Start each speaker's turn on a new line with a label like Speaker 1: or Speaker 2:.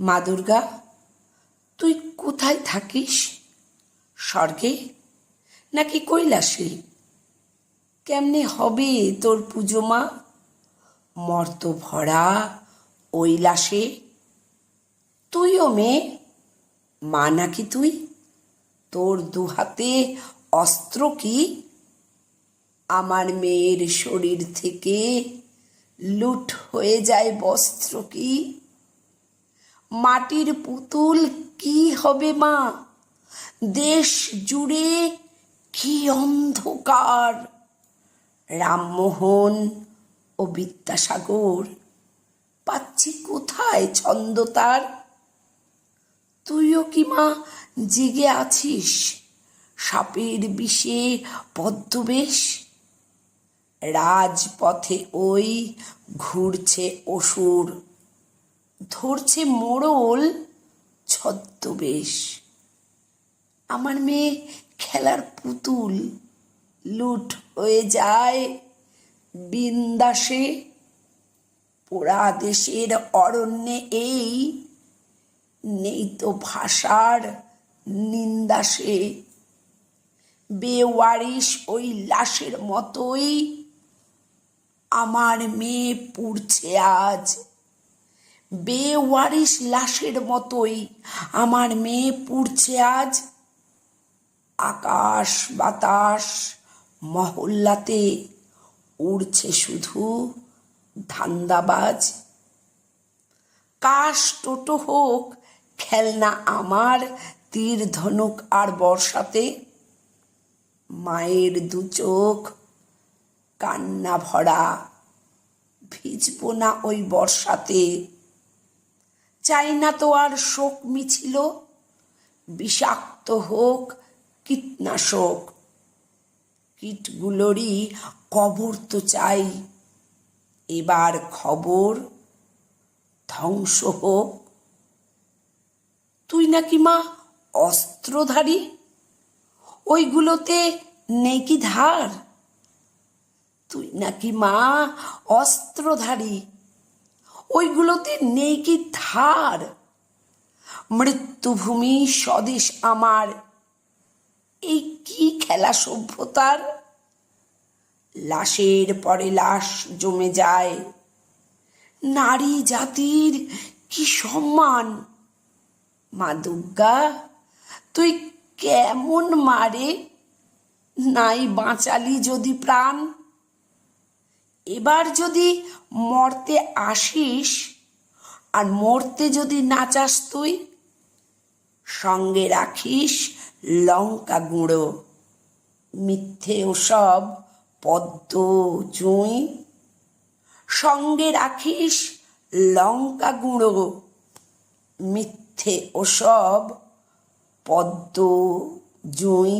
Speaker 1: মা দুর্গা, তুই কোথায় থাকিস? স্বর্গে? নাকি কৈলাসে? কেমনে হবে তোর পুজো মা? মর্ত ভরা কৈলাসে। তুইও মেয়ে, মা নাকি তুই? তোর দুহাতে অস্ত্র কি? আমার মেয়ের শরীর থেকে লুট হয়ে যায় বস্ত্র কি? মাটির পুতুল কি হবে মা? দেশ জুড়ে কি অন্ধকার? রামমোহন ও বিদ্যাসাগর, পাচ্ছি কোথায় ছন্দ তার? তুইও কি মা জেগে আছিস? সাপের বিষে পদ্মবেশ? রাজপথে ওই ঘুরছে অসুর। ধরছে মোড়ল ছদ্মবেশ। আমার মেয়ে খেলার পুতুল লুট হয়ে যায় বিন্দাসে। পোড়া দেশের অরণ্যে এই নেই তো ভাষার নিন্দাসে। বেওয়ারিশ ওই লাশের মতোই আমার মেয়ে পুড়ছে আজ বেওয়ারিশ লাশের মতোই আমার মেয়ে পুড়ছে আজ। আকাশ, বাতাস, মহল্লাতে উড়ছে শুধু ধান্দাবাজ। কাশ টোটো হোক, খেলনা আমার, তীর ধনুক আর বর্ষাতে। মায়ের দু চোখ, কান্না ভরা, ভিজব না ওই বর্ষাতে। চাই না তো আর শোক মিছিল। বিষাক্ত হোক কীটনাশক। কীটগুলোরই কবর তো চাই। এবার খবর ধ্বংস হোক। তুই নাকি মা অস্ত্রধারী? ওইগুলোতে নেই কি ধার? তুই নাকি মা অস্ত্রধারী? ওইগুলোতে নেই কি ধার? মৃত্যুভূমি স্বদেশ আমার। এই কি খেলা সভ্যতার? লাশের পরে লাশ জমে যায়। নারী জাতির কি সম্মান? মা দুর্গা, তুই কেমন মারে? নাই বাঁচালি যদি প্রাণ? এবার যদি মরতে আসিস আর মরতে যদি না চাস তুই, সঙ্গে রাখিস লঙ্কা গুঁড়ো, মিথ্যে ওসব পদ্ম জুঁই সঙ্গে রাখিস লঙ্কা গুঁড়ো, মিথ্যে ওসব পদ্ম জুঁই